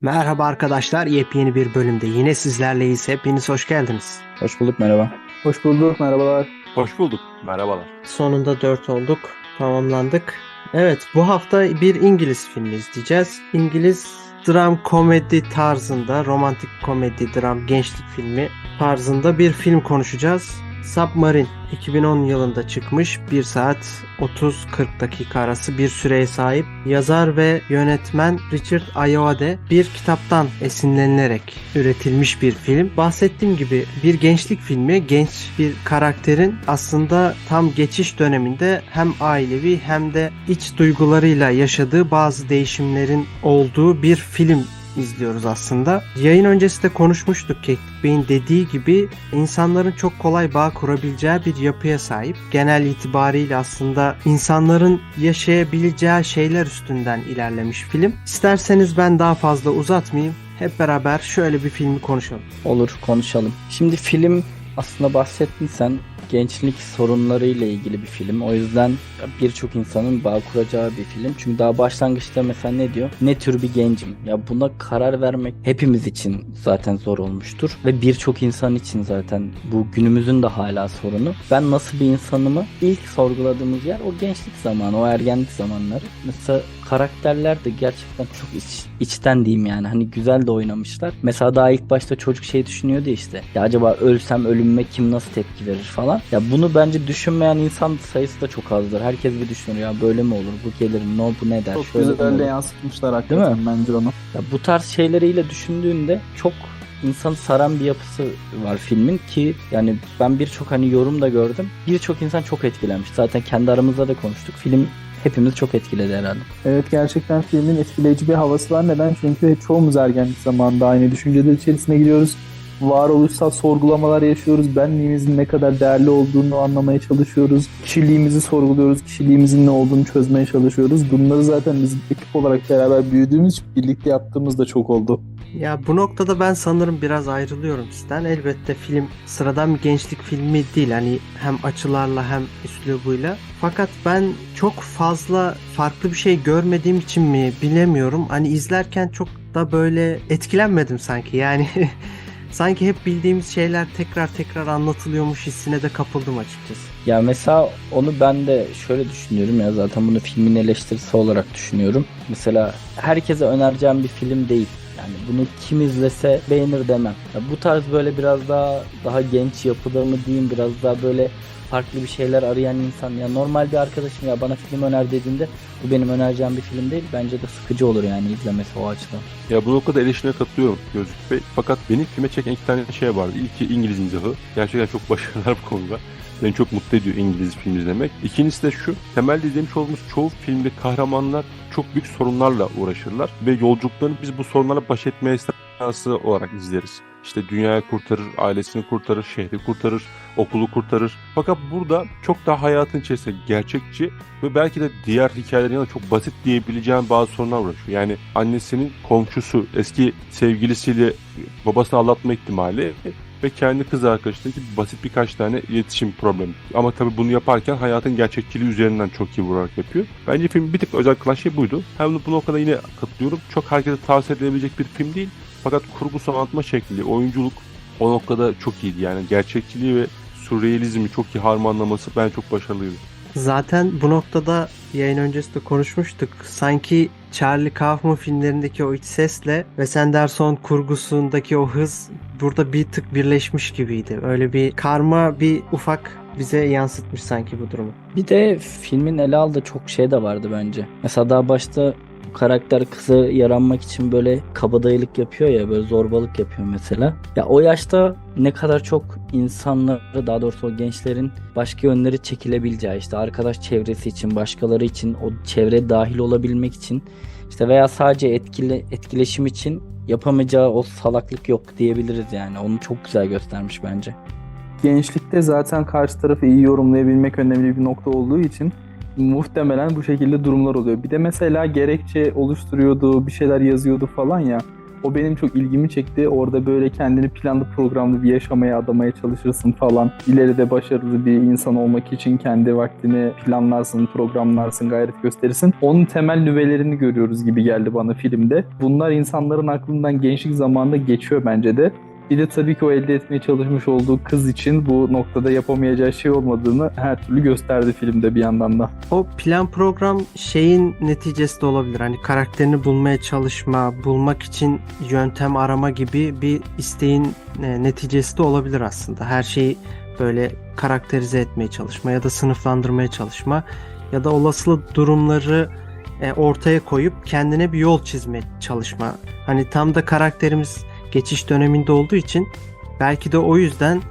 Merhaba arkadaşlar, yepyeni bir bölümde yine sizlerleyiz. Hepiniz hoş geldiniz. Hoş bulduk merhaba. Hoş bulduk, merhabalar. Hoş bulduk. Merhabalar. Sonunda 4 olduk, tamamlandık. Evet, bu hafta bir İngiliz filmi izleyeceğiz. İngiliz dram komedi tarzında, romantik komedi, dram, gençlik filmi tarzında bir film konuşacağız. Submarine 2010 yılında çıkmış 1 saat 30-40 dakika arası bir süreye sahip yazar ve yönetmen Richard Ayoade bir kitaptan esinlenilerek üretilmiş bir film. Bahsettiğim gibi bir gençlik filmi genç bir karakterin aslında tam geçiş döneminde hem ailevi hem de iç duygularıyla yaşadığı bazı değişimlerin olduğu bir film izliyoruz aslında. Yayın öncesi de konuşmuştuk Keklik Bey'in dediği gibi insanların çok kolay bağ kurabileceği bir yapıya sahip. Genel itibariyle aslında insanların yaşayabileceği şeyler üstünden ilerlemiş film. İsterseniz ben daha fazla uzatmayayım. Hep beraber şöyle bir filmi konuşalım. Olur konuşalım. Şimdi film aslında bahsettin sen gençlik sorunlarıyla ilgili bir film. O yüzden birçok insanın bağ kuracağı bir film. Çünkü daha başlangıçta mesela ne diyor? Ne tür bir gencim? Ya buna karar vermek hepimiz için zaten zor olmuştur. Ve birçok insan için zaten bu günümüzün de hala sorunu. Ben nasıl bir insanımı ilk sorguladığımız yer o gençlik zamanı, o ergenlik zamanları. Mesela karakterler de gerçekten çok iç, içten diyeyim yani. Hani güzel de oynamışlar. Mesela daha ilk başta çocuk şey düşünüyordu işte. Ya acaba ölsem ölümme kim nasıl tepki verir falan. Ya bunu bence düşünmeyen insan sayısı da çok azdır. Herkes bir düşünür ya böyle mi olur? Bu gelir mi? No bu ne der? Çok Şöyle mi güzel de yansıtmışlar hakikaten bence onu. Ya bu tarz şeyleriyle düşündüğünde çok insanı saran bir yapısı var filmin ki yani ben birçok hani yorum da gördüm. Birçok insan çok etkilenmiş. Zaten kendi aramızda da konuştuk. Film hepimiz çok etkiledi herhalde. Evet gerçekten filmin etkileyici bir havası var. Neden? Çünkü çoğumuz ergenlik zamanında aynı düşünceler içerisine giriyoruz. Varoluşsal sorgulamalar yaşıyoruz. Benliğimizin ne kadar değerli olduğunu anlamaya çalışıyoruz. Kişiliğimizi sorguluyoruz. Kişiliğimizin ne olduğunu çözmeye çalışıyoruz. Bunları zaten biz ekip olarak beraber büyüdüğümüz birlikte yaptığımız da çok oldu. Ya bu noktada ben sanırım biraz ayrılıyorum sizden. Elbette film sıradan bir gençlik filmi değil. Hani hem açılarla hem üslubuyla. Fakat ben çok fazla farklı bir şey görmediğim için mi bilemiyorum. Hani izlerken çok da böyle etkilenmedim sanki. Yani sanki hep bildiğimiz şeyler tekrar tekrar anlatılıyormuş hissine de kapıldım açıkçası. Ya mesela onu ben de şöyle düşünüyorum ya zaten bunu filmin eleştirisi olarak düşünüyorum. Mesela herkese önereceğim bir film değil. Yani bunu kim izlese beğenir demem. Ya bu tarz böyle biraz daha daha genç yapıda mı diyeyim biraz daha böyle farklı bir şeyler arayan insan ya normal bir arkadaşım ya bana film öner dediğinde bu benim önereceğim bir film değil. Bence de sıkıcı olur yani izlemesi o açıdan. Ya bu noktada eleştirine katılıyorum Gözlük Bey. Fakat benim filme çeken iki tane şey vardı. İlki İngiliz mizahı. Gerçekten çok başarılılar bu konuda. Beni çok mutlu ediyor İngiliz film izlemek. İkincisi de şu. Temelde izlemiş olduğumuz çoğu filmde kahramanlar çok büyük sorunlarla uğraşırlar. Ve yolculuklarını biz bu sorunlarla baş etme esnası olarak izleriz. İşte dünyayı kurtarır, ailesini kurtarır, şehri kurtarır, okulu kurtarır. Fakat burada çok daha hayatın içerisinde gerçekçi ve belki de diğer hikayelerin çok basit diyebileceğim bazı sorunlar uğraşıyor. Yani annesinin komşusu, eski sevgilisiyle babasını aldatma ihtimali ve kendi kız arkadaşındaki basit birkaç tane iletişim problemi. Ama tabii bunu yaparken hayatın gerçekçiliği üzerinden çok iyi vurarak yapıyor. Bence film bir tık özel kılan şey buydu. Hem de bu noktada yine katılıyorum. Çok herkese tavsiye edilebilecek bir film değil. Fakat kurgusal anlatma şekli, oyunculuk o noktada çok iyiydi. Yani gerçekçiliği ve sürrealizmi çok iyi harmanlaması ben çok başarılıydı. Zaten bu noktada yayın öncesi de konuşmuştuk. Sanki Charlie Kaufman filmlerindeki o iç sesle Wes Anderson kurgusundaki o hız burada bir tık birleşmiş gibiydi. Öyle bir karma bir ufak bize yansıtmış sanki bu durumu. Bir de filmin ele aldığı çok şey de vardı bence. Mesela daha başta karakter kızı yaranmak için böyle kabadayılık yapıyor ya böyle zorbalık yapıyor mesela. Ya o yaşta ne kadar çok insanları daha doğrusu o gençlerin başka yönleri çekilebileceği işte arkadaş çevresi için başkaları için o çevre dahil olabilmek için işte veya sadece etkile, etkileşim için yapamayacağı o salaklık yok diyebiliriz yani. Onu çok güzel göstermiş bence. Gençlikte zaten karşı tarafı iyi yorumlayabilmek önemli bir nokta olduğu için muhtemelen bu şekilde durumlar oluyor. Bir de mesela gerekçe oluşturuyordu, bir şeyler yazıyordu falan ya. O benim çok ilgimi çekti. Orada böyle kendini planlı programlı bir yaşamaya adamaya çalışırsın falan. İleride başarılı bir insan olmak için kendi vaktini planlarsın, programlarsın, gayret gösterirsin. Onun temel nüvelerini görüyoruz gibi geldi bana filmde. Bunlar insanların aklından gençlik zamanında geçiyor bence de. Bir de tabii ki o elde etmeye çalışmış olduğu kız için bu noktada yapamayacağı şey olmadığını her türlü gösterdi filmde bir yandan da. O plan program şeyin neticesi de olabilir. Hani karakterini bulmaya çalışma, bulmak için yöntem arama gibi bir isteğin e, neticesi de olabilir aslında. Her şeyi böyle karakterize etmeye çalışma ya da sınıflandırmaya çalışma ya da olasılık durumları e, ortaya koyup kendine bir yol çizmeye çalışma. Hani tam da karakterimiz geçiş döneminde olduğu için belki de o yüzden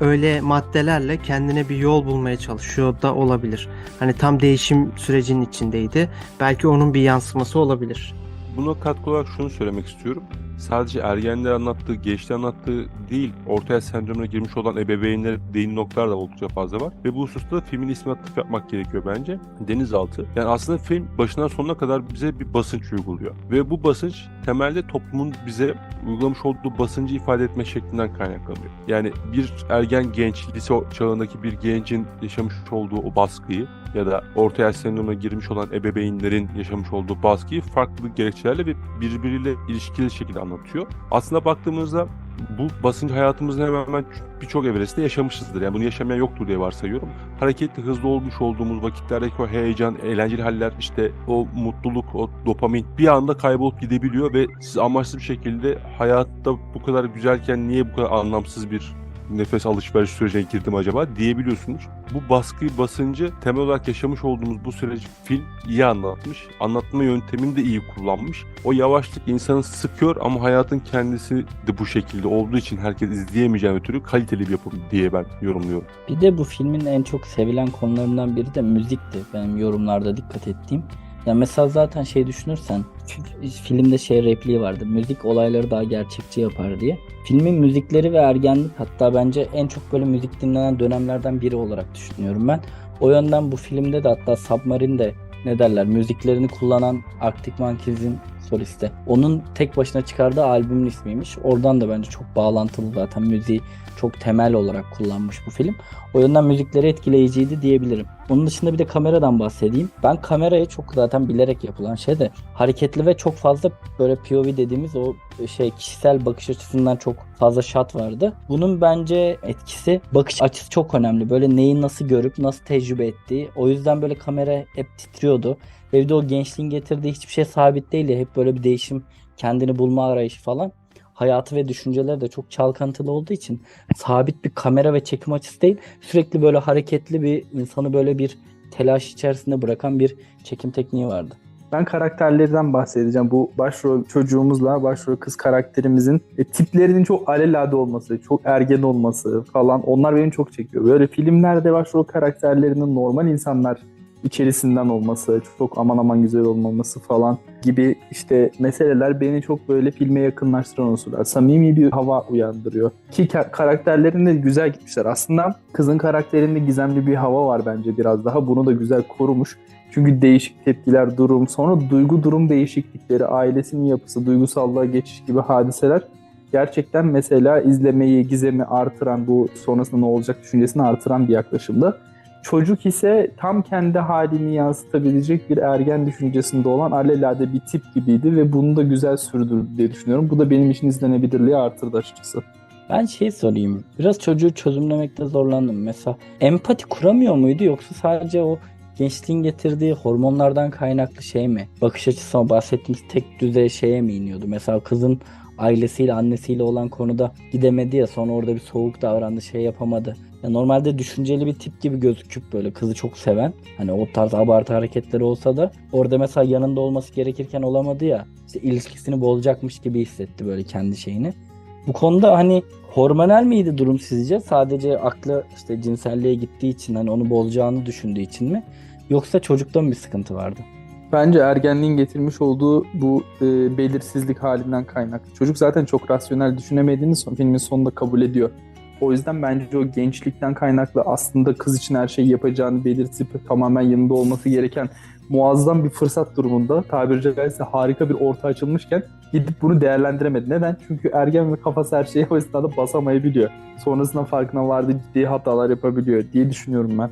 öyle maddelerle kendine bir yol bulmaya çalışıyor da olabilir. Hani tam değişim sürecinin içindeydi. Belki onun bir yansıması olabilir. Buna katkı olarak şunu söylemek istiyorum. Sadece ergenler anlattığı, gençler anlattığı değil, ortaya sendromuna girmiş olan ebeveynler değin noktalar da oldukça fazla var. Ve bu hususta filmin ismine atıf yapmak gerekiyor bence. Denizaltı. Yani aslında film başından sonuna kadar bize bir basınç uyguluyor. Ve bu basınç temelde toplumun bize uygulamış olduğu basıncı ifade etme şeklinden kaynaklanıyor. Yani bir ergen genç, lise çağındaki bir gencin yaşamış olduğu o baskıyı ya da orta yaş sendromuna girmiş olan ebeveynlerin yaşamış olduğu baskıyı farklı gerekçelerle ve birbiriyle ilişkili şekilde anlatıyor. Aslında baktığımızda bu basıncı hayatımızın hemen hemen birçok evresinde yaşamışızdır. Yani bunu yaşamayan yoktur diye varsayıyorum. Hareketli, hızlı olmuş olduğumuz vakitlerdeki o heyecan, eğlenceli haller, işte o mutluluk, o dopamin bir anda kaybolup gidebiliyor ve siz amaçsız bir şekilde hayatta bu kadar güzelken niye bu kadar anlamsız bir nefes alışveriş sürecine girdim acaba diyebiliyorsunuz. Bu baskıyı, basıncı temel olarak yaşamış olduğumuz bu süreci film iyi anlatmış. Anlatma yöntemini de iyi kullanmış. O yavaşlık insanı sıkıyor ama hayatın kendisi de bu şekilde olduğu için herkes izleyemeyeceği ötürü kaliteli bir yapım diye ben yorumluyorum. Bir de bu filmin en çok sevilen konularından biri de müzikti. Benim yorumlarda dikkat ettiğim. Ya mesela zaten şey düşünürsen filmde şey repliği vardı. Müzik olayları daha gerçekçi yapar diye. Filmin müzikleri ve ergenlik hatta bence en çok böyle müzik dinlenen dönemlerden biri olarak düşünüyorum ben. O yönden bu filmde de hatta Submarine'de ne derler müziklerini kullanan Arctic Monkeys'in solisti. Onun tek başına çıkardığı albümün ismiymiş. Oradan da bence çok bağlantılı zaten müziği çok temel olarak kullanmış bu film. O yönden müzikleri etkileyiciydi diyebilirim. Onun dışında bir de kameradan bahsedeyim. Ben kamerayı çok zaten bilerek yapılan şey de hareketli ve çok fazla böyle POV dediğimiz o şey kişisel bakış açısından çok fazla shot vardı. Bunun bence etkisi bakış açısı çok önemli. Böyle neyi nasıl görüp nasıl tecrübe ettiği. O yüzden böyle kamera hep titriyordu. Evde o gençliğin getirdiği hiçbir şey sabit değil ya. Hep böyle bir değişim, kendini bulma arayışı falan hayatı ve düşünceleri de çok çalkantılı olduğu için sabit bir kamera ve çekim açısı değil sürekli böyle hareketli bir insanı böyle bir telaş içerisinde bırakan bir çekim tekniği vardı. Ben karakterlerden bahsedeceğim. Bu başrol çocuğumuzla başrol kız karakterimizin e, tiplerinin çok alelade olması, çok ergen olması falan onlar beni çok çekiyor. Böyle filmlerde başrol karakterlerinin normal insanlar içerisinden olması, çok aman aman güzel olmaması falan gibi işte meseleler beni çok böyle filme yakınlaştıran unsurlar. Samimi bir hava uyandırıyor. Ki karakterlerin de güzel gitmişler. Aslında kızın karakterinde gizemli bir hava var bence biraz daha. Bunu da güzel korumuş. Çünkü değişik tepkiler, durum, sonra duygu durum değişiklikleri, ailesinin yapısı, duygusallığa geçiş gibi hadiseler gerçekten mesela izlemeyi, gizemi artıran bu sonrasında ne olacak düşüncesini artıran bir yaklaşımda. Çocuk ise tam kendi halini yansıtabilecek bir ergen düşüncesinde olan alelade bir tip gibiydi ve bunu da güzel sürdürdü diye düşünüyorum. Bu da benim için izlenebilirliği artırdı açıkçası. Ben şey sorayım. Biraz çocuğu çözümlemekte zorlandım. Mesela empati kuramıyor muydu yoksa sadece o gençliğin getirdiği hormonlardan kaynaklı şey mi? Bakış açısı bahsettiğimiz tek düzey şeye mi iniyordu? Mesela kızın ailesiyle annesiyle olan konuda gidemedi ya sonra orada bir soğuk davrandı şey yapamadı. Ya normalde düşünceli bir tip gibi gözüküp böyle kızı çok seven hani o tarz abartı hareketleri olsa da orada mesela yanında olması gerekirken olamadı ya işte ilişkisini bozacakmış gibi hissetti böyle kendi şeyini. Bu konuda hani hormonal miydi durum sizce? Sadece aklı işte cinselliğe gittiği için hani onu bozacağını düşündüğü için mi? Yoksa çocukta mı bir sıkıntı vardı? Bence ergenliğin getirmiş olduğu bu e, belirsizlik halinden kaynaklı. Çocuk zaten çok rasyonel düşünemediğini son, filmin sonunda kabul ediyor. O yüzden bence o gençlikten kaynaklı aslında kız için her şeyi yapacağını belirtip tamamen yanında olması gereken muazzam bir fırsat durumunda tabiri caizse harika bir orta açılmışken gidip bunu değerlendiremedi. Neden? Çünkü ergen ve kafası her şeyi o esnada basamayabiliyor. Sonrasında farkına vardı ciddi hatalar yapabiliyor diye düşünüyorum ben.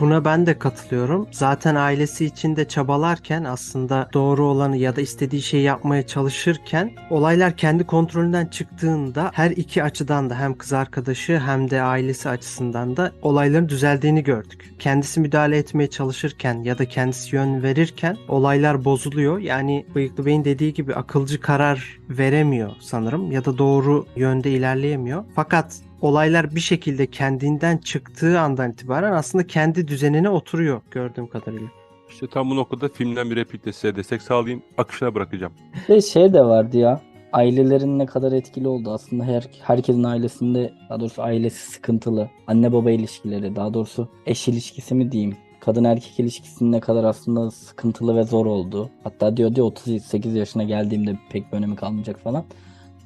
Buna ben de katılıyorum. Zaten ailesi için de çabalarken aslında doğru olanı ya da istediği şeyi yapmaya çalışırken olaylar kendi kontrolünden çıktığında her iki açıdan da hem kız arkadaşı hem de ailesi açısından da olayların düzeldiğini gördük. Kendisi müdahale etmeye çalışırken ya da kendisi yön verirken olaylar bozuluyor. Yani Bıyıklı Bey'in dediği gibi akılcı karar veremiyor sanırım ya da doğru yönde ilerleyemiyor. Fakat olaylar bir şekilde kendinden çıktığı andan itibaren aslında kendi düzenine oturuyor gördüğüm kadarıyla. İşte tam bu noktada filmden bir replikle size destek sağlayayım. Akışına bırakacağım. Ve şey de vardı ya. Ailelerin ne kadar etkili oldu aslında her herkesin ailesinde daha doğrusu ailesi sıkıntılı. Anne baba ilişkileri daha doğrusu eş ilişkisi mi diyeyim. Kadın erkek ilişkisinin ne kadar aslında sıkıntılı ve zor olduğu. Hatta diyor diyor 38 yaşına geldiğimde pek bir önemi kalmayacak falan.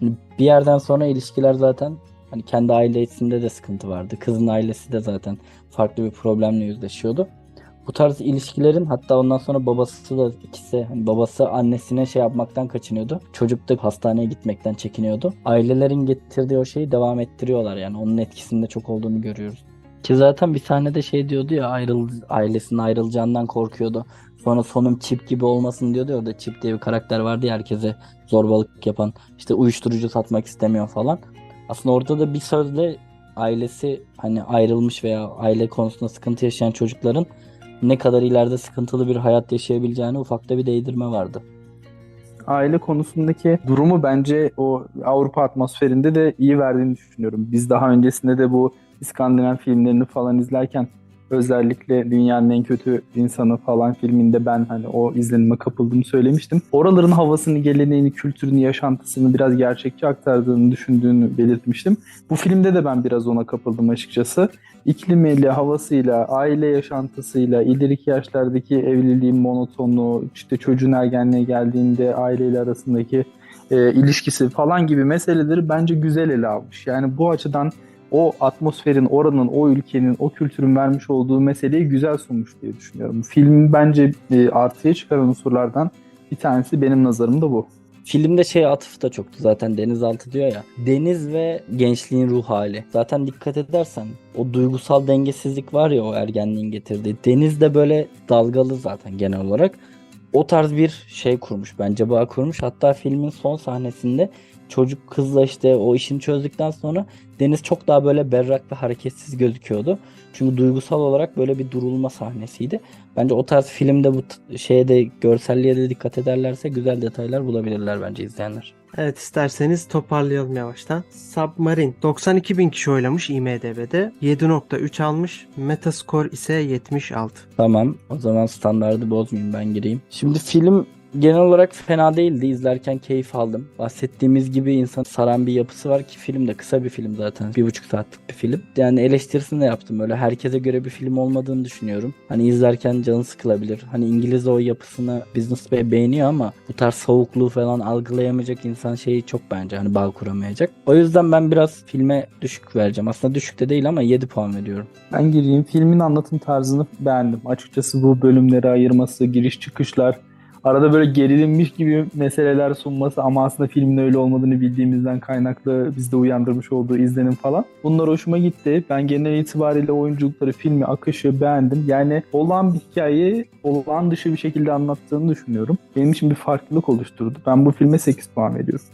Hani bir yerden sonra ilişkiler zaten hani kendi ailesinde de sıkıntı vardı. Kızın ailesi de zaten farklı bir problemle yüzleşiyordu. Bu tarz ilişkilerin hatta ondan sonra babası da ikisi hani babası annesine şey yapmaktan kaçınıyordu. Çocuk da hastaneye gitmekten çekiniyordu. Ailelerin getirdiği o şeyi devam ettiriyorlar yani onun etkisinde çok olduğunu görüyoruz. Ki zaten bir sahnede şey diyordu ya ayrıl ailesinin ayrılacağından korkuyordu. Sonra sonum çip gibi olmasın diyordu ya orada çip diye bir karakter vardı ya herkese zorbalık yapan işte uyuşturucu satmak istemiyor falan. Aslında orada da bir sözle ailesi hani ayrılmış veya aile konusunda sıkıntı yaşayan çocukların ne kadar ileride sıkıntılı bir hayat yaşayabileceğini ufakta bir değdirme vardı. aile konusundaki durumu bence o Avrupa atmosferinde de iyi verdiğini düşünüyorum. Biz daha öncesinde de bu İskandinav filmlerini falan izlerken özellikle dünyanın en kötü insanı falan filminde ben hani o izlenime kapıldığımı söylemiştim. Oraların havasını, geleneğini, kültürünü, yaşantısını biraz gerçekçi aktardığını düşündüğünü belirtmiştim. Bu filmde de ben biraz ona kapıldım açıkçası. İklimiyle, havasıyla, aile yaşantısıyla, ileriki yaşlardaki evliliğin monotonluğu, işte çocuğun ergenliğe geldiğinde aileyle arasındaki e, ilişkisi falan gibi meseleleri bence güzel ele almış. Yani bu açıdan o atmosferin, oranın, o ülkenin, o kültürün vermiş olduğu meseleyi güzel sunmuş diye düşünüyorum. Film bence e, artıya çıkaran unsurlardan bir tanesi benim nazarımda bu. Filmde şey atıf da çoktu zaten denizaltı diyor ya. Deniz ve gençliğin ruh hali. Zaten dikkat edersen o duygusal dengesizlik var ya o ergenliğin getirdiği. Deniz de böyle dalgalı zaten genel olarak. O tarz bir şey kurmuş bence bağ kurmuş. Hatta filmin son sahnesinde çocuk kızla işte o işini çözdükten sonra Deniz çok daha böyle berrak ve hareketsiz gözüküyordu. Çünkü duygusal olarak böyle bir durulma sahnesiydi. Bence o tarz filmde bu şeye de görselliğe de dikkat ederlerse güzel detaylar bulabilirler bence izleyenler. Evet isterseniz toparlayalım yavaştan. Submarine 92 bin kişi oylamış IMDB'de. 7.3 almış. Metascore ise 76. Tamam o zaman standardı bozmayayım ben gireyim. Şimdi film genel olarak fena değildi. İzlerken keyif aldım. Bahsettiğimiz gibi insan saran bir yapısı var ki film de kısa bir film zaten. Bir buçuk saatlik bir film. Yani eleştirisini de yaptım. Öyle herkese göre bir film olmadığını düşünüyorum. Hani izlerken canı sıkılabilir. Hani İngiliz o yapısını Business Bey beğeniyor ama bu tarz soğukluğu falan algılayamayacak insan şeyi çok bence hani bağ kuramayacak. O yüzden ben biraz filme düşük vereceğim. Aslında düşük de değil ama 7 puan veriyorum. Ben gireyim. Filmin anlatım tarzını beğendim. Açıkçası bu bölümleri ayırması, giriş çıkışlar, arada böyle gerilinmiş gibi meseleler sunması ama aslında filmin öyle olmadığını bildiğimizden kaynaklı bizde uyandırmış olduğu izlenim falan. Bunlar hoşuma gitti. Ben genel itibariyle oyunculukları, filmi, akışı beğendim. Yani olan bir hikayeyi olağan dışı bir şekilde anlattığını düşünüyorum. Benim için bir farklılık oluşturdu. Ben bu filme 8 puan veriyorum.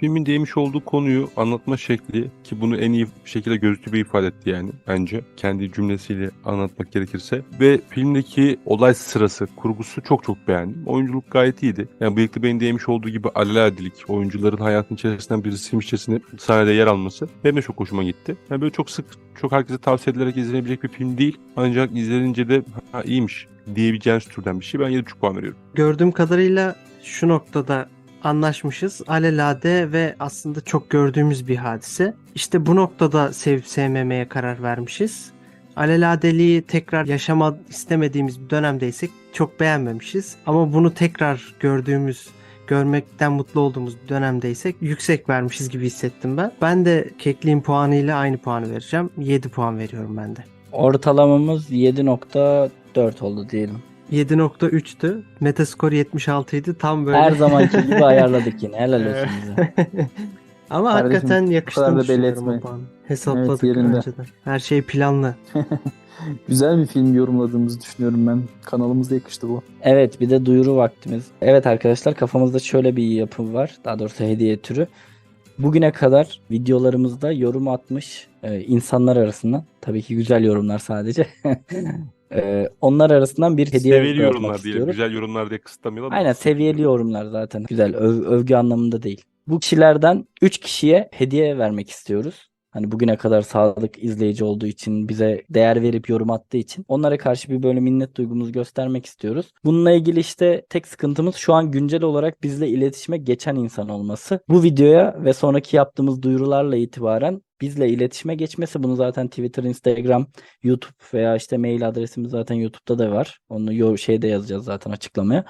Filmin değmiş olduğu konuyu anlatma şekli ki bunu en iyi şekilde gözlü bir ifade etti yani bence. Kendi cümlesiyle anlatmak gerekirse. Ve filmdeki olay sırası, kurgusu çok çok beğendim. Oyunculuk gayet iyiydi. Yani Bıyıklı Bey'in değmiş olduğu gibi aleladilik, oyuncuların hayatın içerisinden birisiymişçesine sahnede yer alması benim de çok hoşuma gitti. Yani böyle çok sık, çok herkese tavsiye edilerek izlenebilecek bir film değil. Ancak izlenince de ha, iyiymiş diyebileceğiniz türden bir şey. Ben 7,5 puan veriyorum. Gördüğüm kadarıyla şu noktada anlaşmışız. Alelade ve aslında çok gördüğümüz bir hadise. İşte bu noktada sevip sevmemeye karar vermişiz. Aleladeliği tekrar yaşama istemediğimiz bir dönemdeysek çok beğenmemişiz. Ama bunu tekrar gördüğümüz görmekten mutlu olduğumuz bir dönemdeysek yüksek vermişiz gibi hissettim ben. Ben de Kekliğin puanıyla aynı puanı vereceğim. 7 puan veriyorum ben de. Ortalamamız 7.4 oldu diyelim. 7.3'tü. Metascore 76 idi. Tam böyle. Her zamanki gibi ayarladık yine. Helal olsun bize. Ama Kardeşim, hakikaten yakıştığını düşünüyorum. Hesapladık Evet, yerinde. önceden. Her şey planlı. Güzel bir film yorumladığımızı düşünüyorum ben. Kanalımızda yakıştı bu. Evet bir de duyuru vaktimiz. Evet arkadaşlar kafamızda şöyle bir yapı var. Daha doğrusu hediye türü. Bugüne kadar videolarımızda yorum atmış e, insanlar arasından tabii ki güzel yorumlar sadece. E, onlar arasından bir hediye Seviyeli yorumlar diyelim. Güzel yorumlar diye kısıtlamayalım. Aynen seviyeli yorumlar zaten. Güzel öv- övgü anlamında değil. Bu kişilerden 3 kişiye hediye vermek istiyoruz. Hani bugüne kadar sadık izleyici olduğu için, bize değer verip yorum attığı için onlara karşı bir böyle minnet duygumuzu göstermek istiyoruz. Bununla ilgili işte tek sıkıntımız şu an güncel olarak bizle iletişime geçen insan olması. Bu videoya ve sonraki yaptığımız duyurularla itibaren bizle iletişime geçmesi. Bunu zaten Twitter, Instagram, YouTube veya işte mail adresimiz zaten YouTube'da da var. Onu yo- şeyde yazacağız zaten açıklamaya.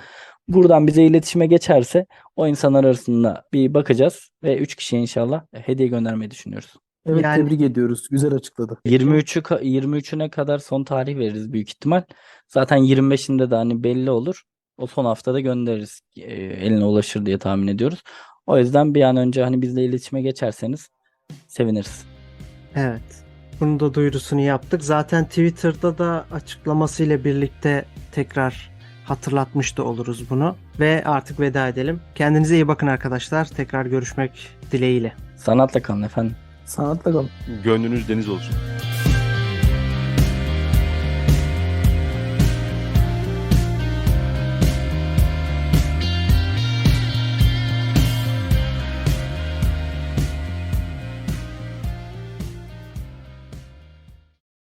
Buradan bize iletişime geçerse o insanlar arasında bir bakacağız ve 3 kişiye inşallah hediye göndermeyi düşünüyoruz. Evet Yani- tebrik ediyoruz. Güzel açıkladı. 23'ü ka- 23'üne kadar son tarih veririz büyük ihtimal. Zaten 25'inde de hani belli olur. O son haftada göndeririz. e, eline ulaşır diye tahmin ediyoruz. O yüzden bir an önce hani bizle iletişime geçerseniz seviniriz. Evet. Bunu da duyurusunu yaptık. Zaten Twitter'da da açıklamasıyla birlikte tekrar hatırlatmış da oluruz bunu. Ve artık veda edelim. Kendinize iyi bakın arkadaşlar. Tekrar görüşmek dileğiyle. Sanatla kalın efendim. Sanatla kalın. Gönlünüz deniz olsun.